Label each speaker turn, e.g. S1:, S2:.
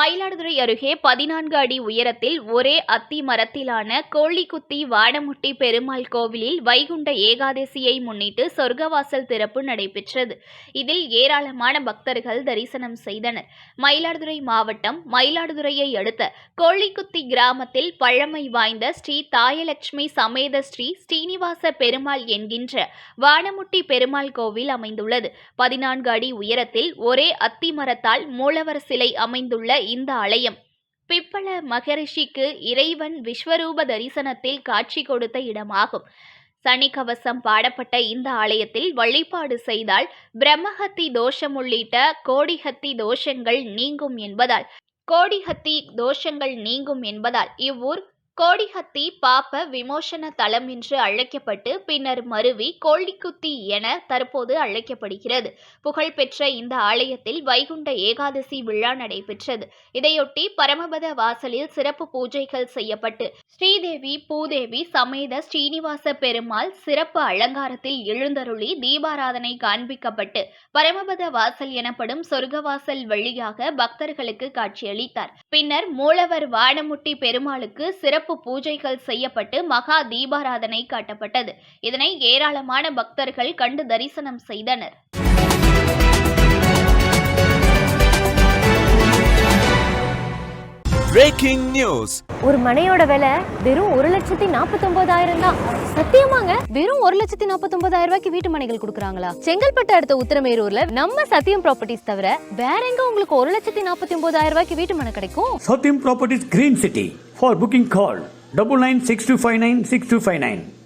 S1: Mayiladuthurai அருகே பதினான்கு அடி உயரத்தில் ஒரே அத்தி மரத்திலான கோழிக்குத்தி வாடமுட்டி பெருமாள் கோவிலில் வைகுண்ட ஏகாதசியை முன்னிட்டு சொர்க்கவாசல் திறப்பு நடைபெற்றது. இதில் ஏராளமான பக்தர்கள் தரிசனம் செய்தனர். மயிலாடுதுறை மாவட்டம் மயிலாடுதுறையை அடுத்த கோழிக்குத்தி கிராமத்தில் பழமை வாய்ந்த ஸ்ரீ தாயலட்சுமி சமேத ஸ்ரீ ஸ்ரீனிவாச பெருமாள் என்கின்ற வானமுட்டி பெருமாள் கோவில் அமைந்துள்ளது. பதினான்கு அடி உயரத்தில் ஒரே அத்தி மரத்தால் மூலவர் சிலை அமைந்துள்ள இந்த ஆலயம். பிப்பள மகரிஷிக்கு இறைவன் விஸ்வரூப தரிசனத்தில் காட்சி கொடுத்த இடமாகும். சனி கவசம் பாடப்பட்ட இந்த ஆலயத்தில் வழிபாடு செய்தால் பிரம்மஹத்தி தோஷம் உள்ளிட்ட கோடிஹத்தி தோஷங்கள் நீங்கும் என்பதால் கோடிஹத்தி தோஷங்கள் நீங்கும் என்பதால் இவ்வூர் கோடிஹத்தி பாப்ப விமோசன தலம் என்று அழைக்கப்பட்டு பின்னர் மருவி கோழிக்குத்தி என தற்போது அழைக்கப்படுகிறது. புகழ்பெற்ற இந்த ஆலயத்தில் வைகுண்ட ஏகாதசி விழா நடைபெற்றது. இதையொட்டி பரமபத வாசலில் சிறப்பு பூஜைகள் செய்யப்பட்டு ஸ்ரீதேவி பூதேவி சமேத ஸ்ரீனிவாச பெருமாள் சிறப்பு அலங்காரத்தில் எழுந்தருளி தீபாராதனை காண்பிக்கப்பட்டு பரமபத வாசல் எனப்படும் சொர்க்கவாசல் வழியாக பக்தர்களுக்கு காட்சியளித்தார். பின்னர் மூலவர் வானமுட்டி பெருமாளுக்கு சிறப்பு பூஜைகள் செய்யப்பட்டு மகா தீபாராதனை காட்டப்பட்டது. இதனை ஏராளமான பக்தர்கள் கண்டு தரிசனம் செய்தனர்.
S2: பிரேக்கிங் நியூஸ்
S3: ஒரு மனையோட விலை வெறும் ஒரு லட்சத்தி நாற்பத்தொன்பதாயிரம் தான். சத்தியமாங்க? வெறும் ஒரு லட்சத்தி நாற்பத்தொன்பதாயிரம் ரூபாய்க்கு வீட்டு மனைகள் கொடுக்குறாங்களா? செங்கல்பட்டு அடுத்த உத்திரமேரூர்ல நம்ம சத்தியம் ப்ராப்பர்ட்டிஸ் தவிர வேற எங்க உங்களுக்கு ஒரு லட்சத்தி நாற்பத்தி ஒன்பதாயிரம் ரூபாய்க்கு வீட்டு மனை கிடைக்கும்?
S4: Satyam Properties Green City. For booking call 9962596259.